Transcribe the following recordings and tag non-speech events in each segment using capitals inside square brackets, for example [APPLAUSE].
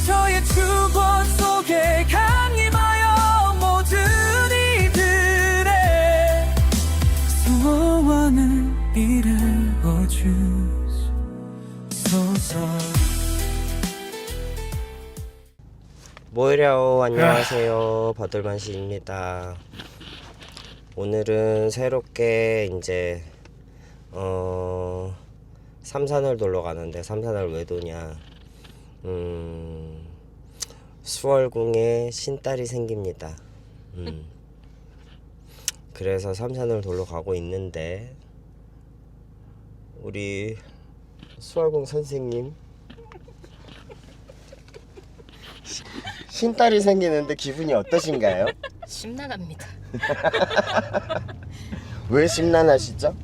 미소의 추억 속에 강림하여 모든 이들의 소원을 이루어주소서. 모이랴오 안녕하세요. 버들만시입니다. 오늘은 새롭게 이제 어 삼산을 놀러 가는데 삼산을 왜 도냐 음 수월궁에 신딸이 생깁니다 음 그래서 삼산을 놀러 가고 있는데 우리 수월궁 선생님 신딸이 생기는데 기분이 어떠신가요? 심란합니다. [LAUGHS] 왜 심란하시죠?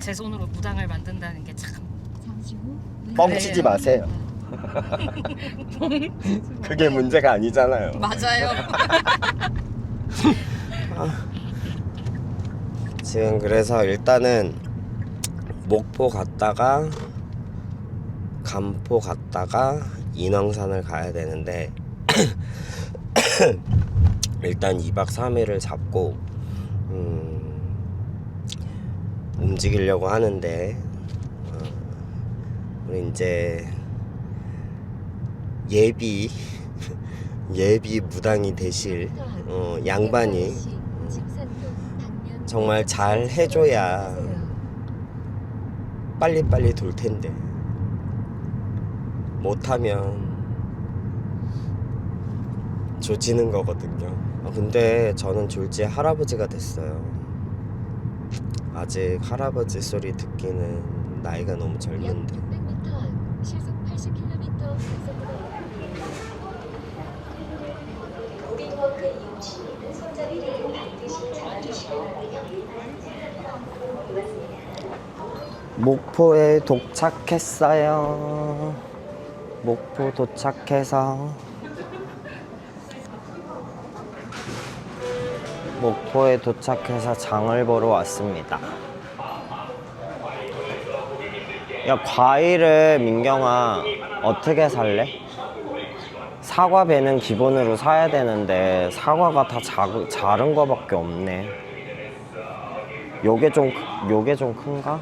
제 손으로 무당을 만든다는 게 참. 뻥치지 마세요. [LAUGHS] 그게 문제가 아니잖아요. 맞아요. [LAUGHS] 지금 그래서 일단은 목포 갔다가 간포 갔다가 인왕산을 가야 되는데 [CLEARS THROAT] 일단 2박 3일을 잡고 음, 움직이려고 하는데 이제 예비 [LAUGHS] 예비 무당이 되실 어, 양반이 정말 잘 해줘야 빨리빨리 돌 텐데 못하면 조지는 거거든요. 아, 근데 저는 졸지에 할아버지가 됐어요. 아직 할아버지 소리 듣기는 나이가 너무 약 젊은데 600m 앞 시속 80km 속으로 우리워크 이용 시에는 손잡이를 반드시 잡아주시기. 목포에 도착했어요. 목포 도착해서 목포에 도착해서 장을 보러 왔습니다. 야 과일을 민경아 어떻게 살래? 사과 배는 기본으로 사야 되는데 사과가 다 작, 자른 거밖에 없네. 요게 좀 요게 좀 큰가?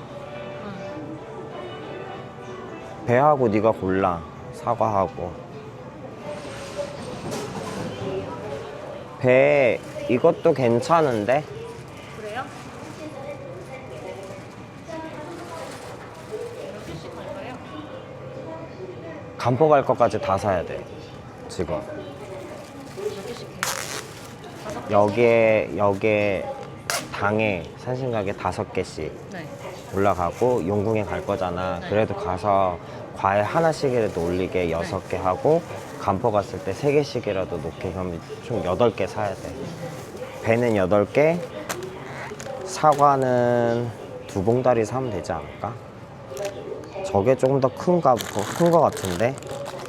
배하고 네가 골라 사과하고 배 이것도 괜찮은데 그래요? 간포 갈 것까지 다 사야 돼 지금 여기에 여기에 당에 산신가게 다섯 개씩 네. 올라가고 용궁에 갈 거잖아. 그래도 가서 과일 하나씩이라도 올리게 여섯 개 하고 간포 갔을 때 세 개씩이라도 놓게 그러면 총 여덟 개 사야 돼. 배는 여덟 개, 사과는 두 봉다리 사면 되지 않을까? 저게 조금 더 큰가 큰거 같은데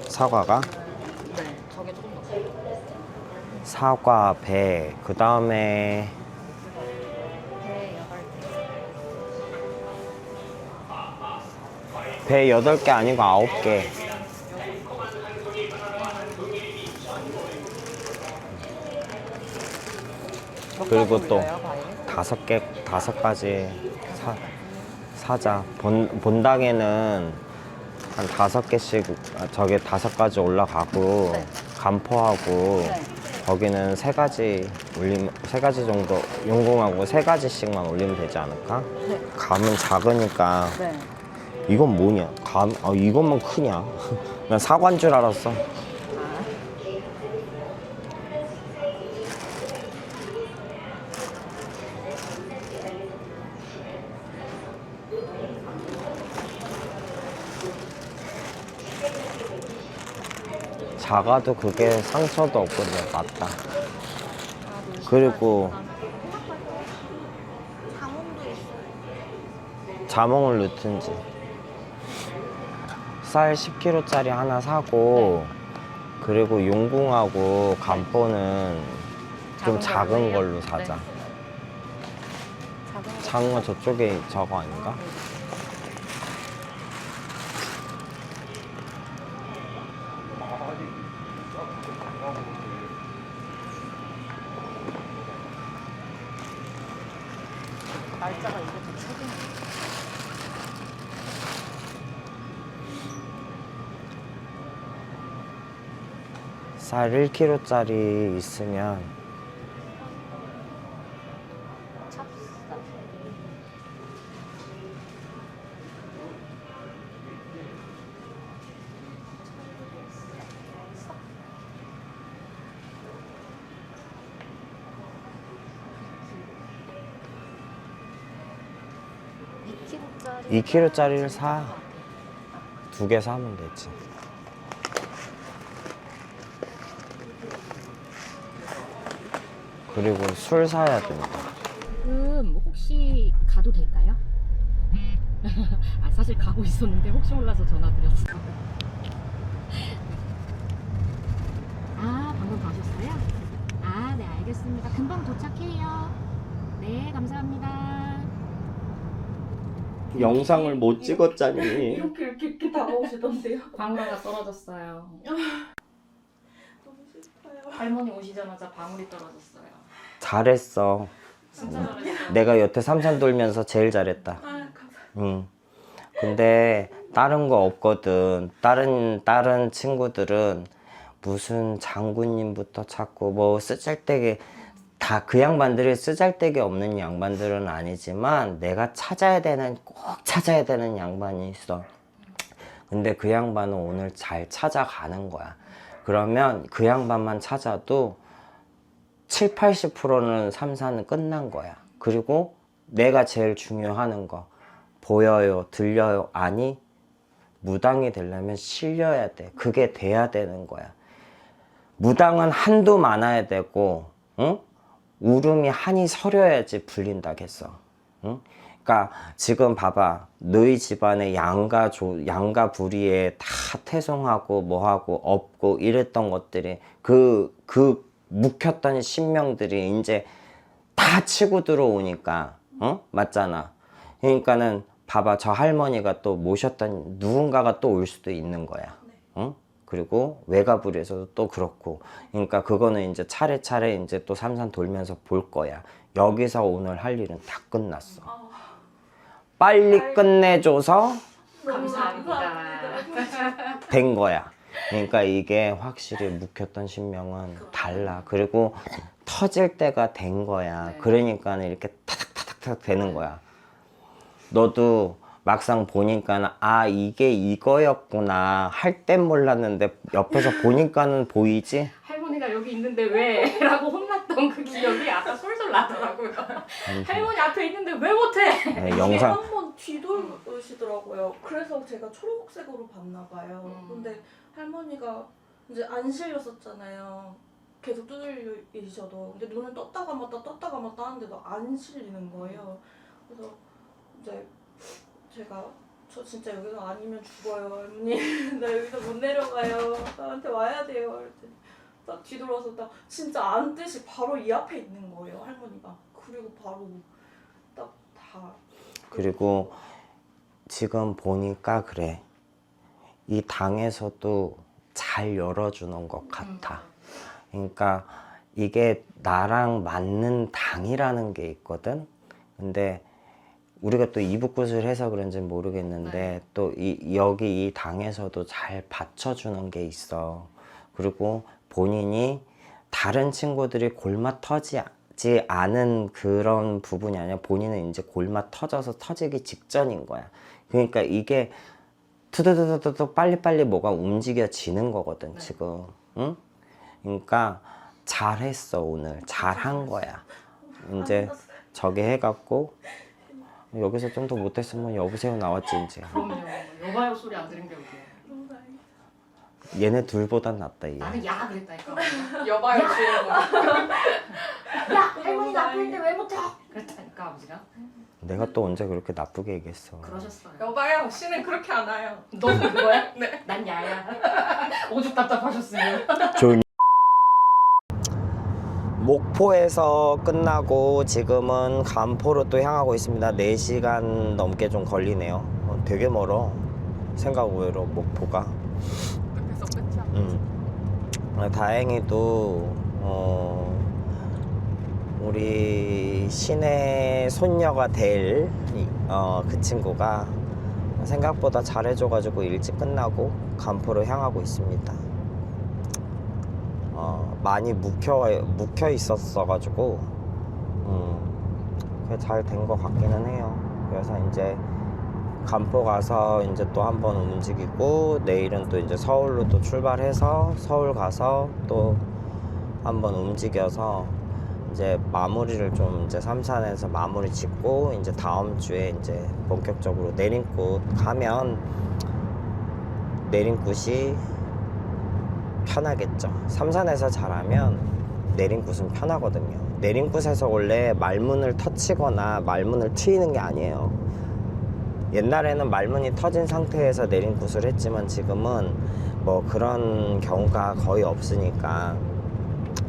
사과가 네. 저게 조금 더. 사과 배 그 다음에 배 여덟 개. 배 여덟 개 아니고 아홉 개. 그리고 또 다섯 개 다섯 가지 사, 사자. 본 본당에는 한 다섯 개씩 아, 저게 다섯 가지 올라가고 네. 간포하고 네. 거기는 세 가지 올림 세 가지 정도 용궁하고 세 가지씩만 올리면 되지 않을까? 네. 감은 작으니까 네. 이건 뭐냐? 감, 아, 이것만 크냐? [LAUGHS] 난 사과인 줄 알았어. 작아도 그게 상처도 없거든, 맞다. 그리고 자몽을 넣든지. 쌀 10kg짜리 하나 사고 그리고 용궁하고 간포는 좀 작은? 걸로 사자. 네. 작은 건 저쪽에 저거 아닌가? 날짜가 이것도 최근. 쌀 1kg짜리 있으면 2kg짜리를 사. 두 개 사면 되지. 그리고 술 사야 된다. 지금 혹시 가도 될까요? [LAUGHS] 아 사실 가고 있었는데 혹시 몰라서 전화드렸어요. 아 방금 가셨어요? 아 네 알겠습니다. 금방 도착해요. 네 감사합니다. 영상을 못 찍었잖니. 이렇게 이렇게 이렇게 다가오시던데요. [LAUGHS] 방광가 떨어졌어요. 너무 슬퍼요. 할머니 오시자마자 방울이 떨어졌어요. 잘했어. 진짜. 내가 여태 삼산 돌면서 제일 잘했다. 아 감사합니다. 응. 근데 다른 거 없거든. 다른 다른 친구들은 무슨 장군님부터 찾고 뭐 쓰잘데기 다 그 양반들이 쓰잘데기 없는 양반들은 아니지만 내가 찾아야 되는 꼭 찾아야 되는 양반이 있어. 근데 그 양반은 오늘 잘 찾아가는 거야. 그러면 그 양반만 찾아도 7, 80%는 삼사는 끝난 거야. 그리고 내가 제일 중요하는 거 보여요, 들려요, 아니 무당이 되려면 실려야 돼. 그게 돼야 되는 거야. 무당은 한도 많아야 되고, 응? 울음이 한이 서려야지 불린다겠어. 응? 그러니까 지금 봐봐, 너희 집안에 양가 조, 양가 부리에 다 태송하고 뭐하고 없고 이랬던 것들이 그그 묵혔던 신명들이 이제 다 치고 들어오니까, 어? 맞잖아. 그러니까는 봐봐, 저 할머니가 또 모셨던 누군가가 또 올 수도 있는 거야. 응? 그리고 외가불에서도 또 그렇고. 그러니까 그거는 이제 차례차례 이제 또 삼산 돌면서 볼 거야. 여기서 오늘 할 일은 다 끝났어. 빨리 끝내줘서 감사합니다. 된 거야. 그러니까 이게 확실히 묵혔던 신명은 달라. 그리고 터질 때가 된 거야. 그러니까 이렇게 타닥타닥타닥 되는 거야. 너도 막상 보니까 아 이게 이거였구나 할 땐 몰랐는데 옆에서 보니까는 보이지 할머니가 여기 있는데 왜? [LAUGHS] 라고 혼났던 그 기억이 아까 솔솔 나더라고요. 할머니 앞에 있는데 왜 못해? 네, 영상 한번 뒤돌으시더라고요. 그래서 제가 초록색으로 봤나 봐요. 음. 근데 할머니가 이제 안 실렸었잖아요. 계속 두들리셔도 근데 눈을 떴다 감았다 떴다 감았다 하는데도 안 실리는 거예요. 그래서 이제 제가 저 진짜 여기서 아니면 죽어요 할머니. [LAUGHS] 나 여기서 못 내려가요. 나한테 와야 돼요. 이랬더니 딱 뒤돌아서 딱 진짜 안 듯이 바로 이 앞에 있는 거예요 할머니가. 그리고 바로 딱 다. 그리고 지금 보니까 그래. 이 당에서도 잘 열어주는 것 같아. 그러니까 이게 나랑 맞는 당이라는 게 있거든? 근데 우리가 또 이북굿을 해서 그런지 모르겠는데 또이 여기 이 당에서도 잘 받쳐주는 게 있어. 그리고 본인이 다른 친구들이 골마 터지지 않은 그런 부분이 아니라 본인은 이제 골마 터져서 터지기 직전인 거야. 그러니까 이게 투두두두두 빨리빨리 뭐가 움직여지는 거거든 지금. 응? 그러니까 잘했어 오늘. 잘한 거야. 이제 저기 해갖고 여기서 좀 더 못했으면 여보세요 나왔지 이제 그럼요. 여봐요 소리 안 들은 게 어디야. 얘네 둘보단 낫다 얘 나는 야 그랬다니까. [LAUGHS] 여봐요 주인 야 할머니가 앞에 있는데 왜 못해? 그랬다니까 아버지가. 내가 또 언제 그렇게 나쁘게 얘기했어 그러셨어요. 여봐요 씨는 그렇게 안 와요 너 그거야? [LAUGHS] 네. 난 야야. 오죽 답답하셨으면. 조용히 목포에서 끝나고 지금은 간포로 또 향하고 있습니다 4시간 넘게 좀 걸리네요 어, 되게 멀어 생각 외로 목포가 그래서 끝이 안 음. 어, 다행히도 어, 우리 신의 손녀가 될 어, 그 친구가 생각보다 잘해줘가지고 일찍 끝나고 간포로 향하고 있습니다. 어, 많이 묵혀 묵혀 있었어 가지고 음, 그게 잘 된 것 같기는 해요. 그래서 이제 간포 가서 이제 또 한 번 움직이고 내일은 또 이제 서울로 또 출발해서 서울 가서 또 한 번 움직여서 이제 마무리를 좀 이제 삼산에서 마무리 짓고 이제 다음 주에 이제 본격적으로 내림굿 가면 내림굿이 편하겠죠. 삼산에서 잘하면 내림굿은 편하거든요. 내림굿에서 원래 말문을 터치거나 말문을 트이는 게 아니에요. 옛날에는 말문이 터진 상태에서 내림굿을 했지만 지금은 뭐 그런 경우가 거의 없으니까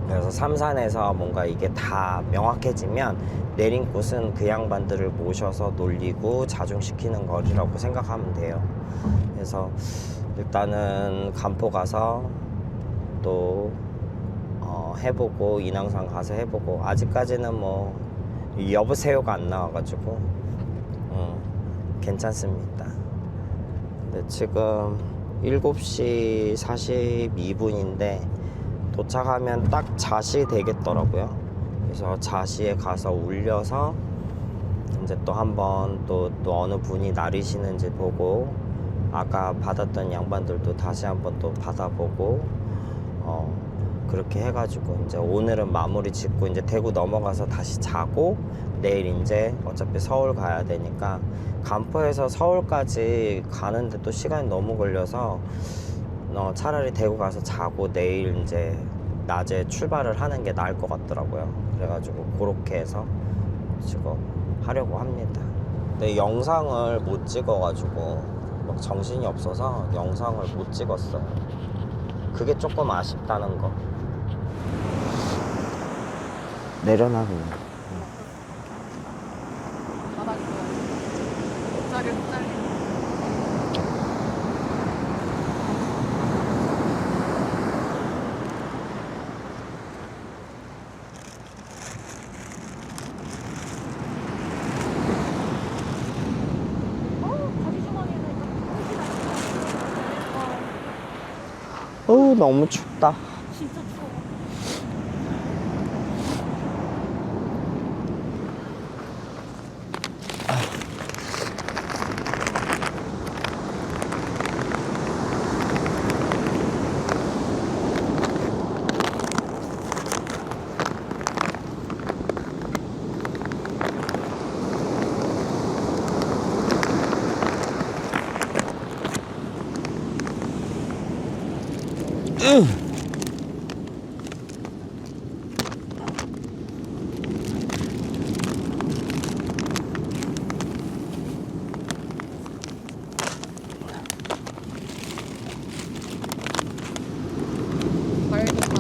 그래서 삼산에서 뭔가 이게 다 명확해지면 내림굿은 그 양반들을 모셔서 놀리고 자중시키는 거리라고 생각하면 돼요. 그래서 일단은 간포 가서 또 어, 해보고 인왕산 가서 해보고 아직까지는 뭐 여보세요가 안 나와가지고 음, 괜찮습니다. 근데 지금 7시 42분인데 도착하면 딱 자시 되겠더라고요. 그래서 자시에 가서 울려서 이제 또 한번 또, 또 어느 분이 나리시는지 보고 아까 받았던 양반들도 다시 한번 또 받아보고 어 그렇게 해가지고 이제 오늘은 마무리 짓고 이제 대구 넘어가서 다시 자고 내일 이제 어차피 서울 가야 되니까 간포에서 서울까지 가는데 또 시간이 너무 걸려서 어, 차라리 대구 가서 자고 내일 이제 낮에 출발을 하는 게 나을 것 같더라고요. 그래가지고 그렇게 해서 지금 하려고 합니다. 근데 영상을 못 찍어가지고 막 정신이 없어서 영상을 못 찍었어요. 그게 조금 아쉽다는 거. 내려놔 그냥. 옷자리 옷자리. 어 너무 춥다. 진짜 추워.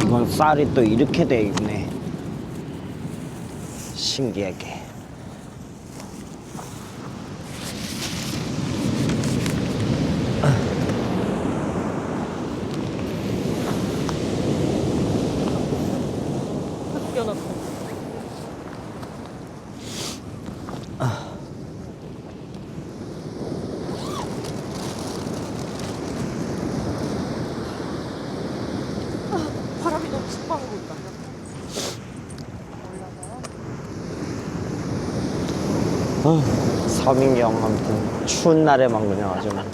이건 쌀이 또 이렇게 돼 있네. 신기하게. 뛰어났어. 바람이 너무 습하고 있다. 어, 서민경 아무튼 추운 날에만 그냥 아주 뭐.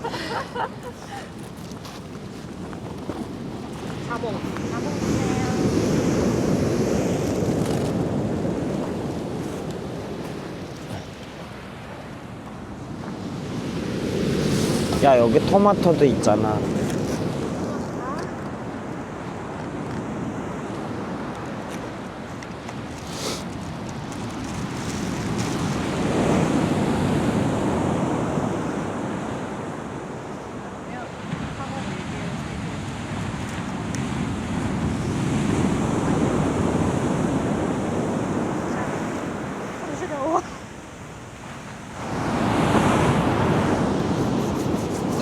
야 여기 토마토도 있잖아.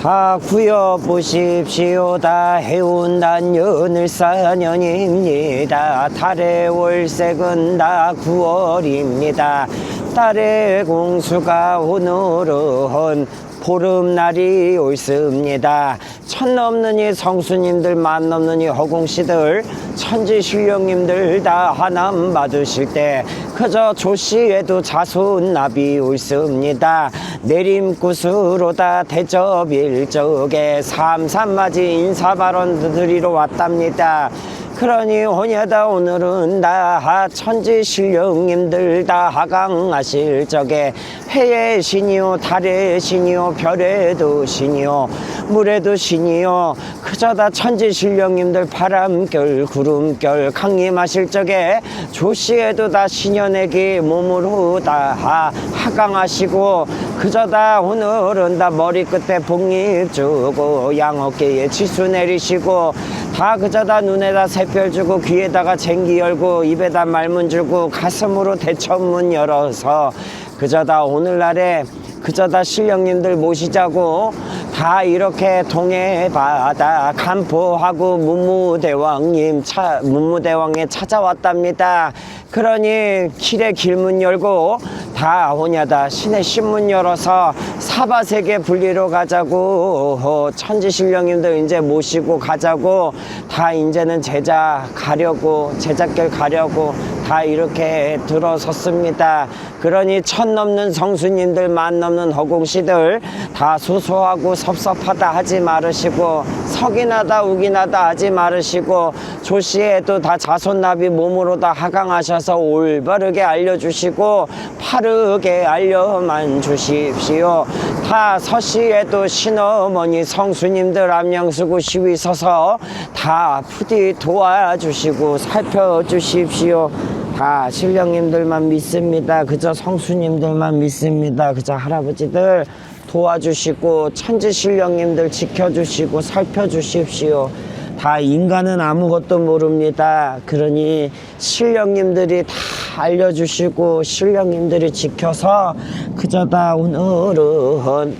다 구여 보십시오. 다 해온 단연을 사년입니다. 달의 월색은 다 9월입니다. 달의 공수가 오늘은 보름날이 옳습니다. 천이 성수님들 만이 허공씨들 천지 신령님들 다 하남 받으실 때 그저 조씨에도 자손납이 옳습니다. 내림굿으로다 대접 일적에 삼삼맞이 인사발언 드리러 왔답니다. 그러니 오냐다 오늘은 다 천지 신령님들 다 하강하실 적에 해의 신이요 달의 신이요 별에도 신이요 물에도 신이요. 그저 다 천지 신령님들 바람결 구름결 강림하실 적에 조시에도 다 신현에게 몸으로 다 하- 하강하시고 그저 다 오늘은 다 머리끝에 복립 주고 양어깨에 치수 내리시고 다 그저 다 눈에다 새별 주고 귀에다가 쟁기 열고 입에다 말문 주고 가슴으로 대천문 열어서 그저 다 오늘날에 그저 다 신령님들 모시자고 다 이렇게 동해 바다 간포하고 문무대왕님 차, 문무대왕에 찾아왔답니다. 그러니 길에 길문 열고 다 오냐다. 신의 신문 열어서 사바세계 분리로 가자고. 어, 천지신령님들 이제 모시고 가자고. 다 이제는 제자 가려고 제자길 가려고 다 이렇게 들어섰습니다. 그러니 천 넘는 성수님들 만 넘는 허공씨들 다 소소하고 섭섭하다 하지 말으시고 석이나다 우기나다 하지 말으시고 조씨에도 다 자손나비 몸으로 다 하강하셔 서 올바르게 알려주시고 바르게 알려만 주십시오. 다 서씨에도 신어머니 성수님들 앞양수고 시위 서서 다 부디 도와주시고 살펴주십시오. 다 신령님들만 믿습니다. 그저 성수님들만 믿습니다. 그저 할아버지들 도와주시고 천지 신령님들 지켜주시고 살펴주십시오. 다 인간은 아무것도 모릅니다. 그러니 신령님들이 다 알려주시고 신령님들이 지켜서 그저 다 오늘은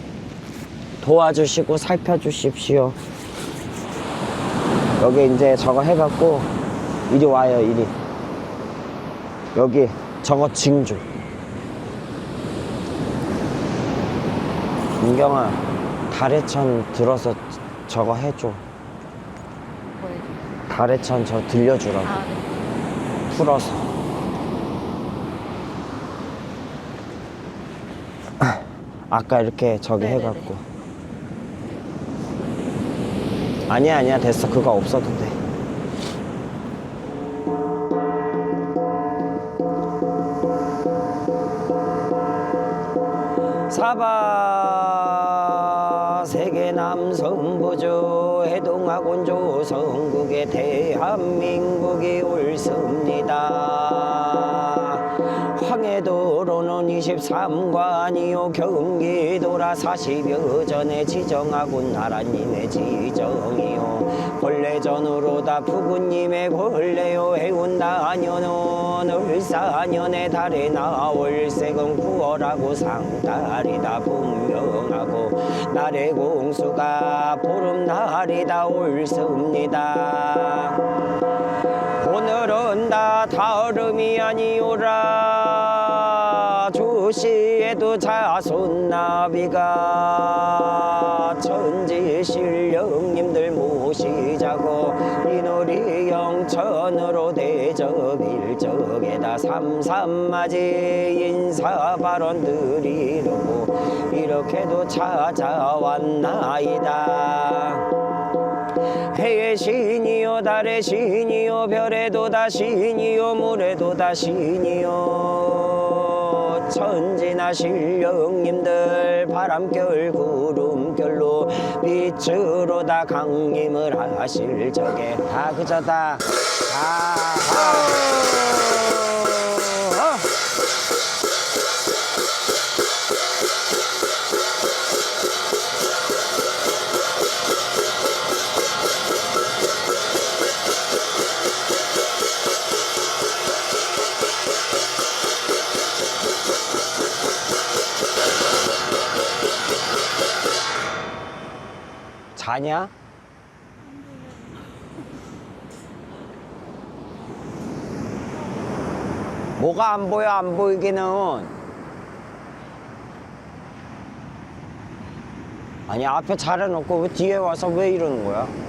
도와주시고 살펴주십시오. 여기 이제 저거 해갖고 이리 와요 이리. 여기 저거 징주. 민경아 달해천 들어서 저거 해줘. 달해천 저 들려주라고. 아, 네. 풀어서. 아까 이렇게 저기 네네네. 해갖고. 아니야, 아니야, 됐어. 그거 없어도 돼. 사바 세계 남성부조 해동학원 조선국의 대한민국이 옳습니다. 황해도로는 23관이요 경기도라 40여 전에 지정하군 나라님의 지정이요 본래전으로 다 부군님의 권례요 해운다년은 을사년의 달에 나올 색은 9월하고 상달이다 분명하고 날의 공수가 보름날이다 옳습니다. 오늘은 다 다름이 아니오라. 조시에도 자손나비가 천지 신령님들 모시 자고 이놀이 영천으로 대접 일적에다 삼삼맞이 인사 발언 드리려고 이렇게도 찾아왔나이다. 해의 신이요 달의 신이요 별에도 다 신이요 물에도 다 신이요 천지나 신령님들 바람결 구름결로 빛으로 다 강림을 하실 적에 다 그저 다 다, 다. 자냐? 뭐가 안 보여 안 보이기는 아니 앞에 잘해놓고 왜 뒤에 와서 왜 이러는 거야?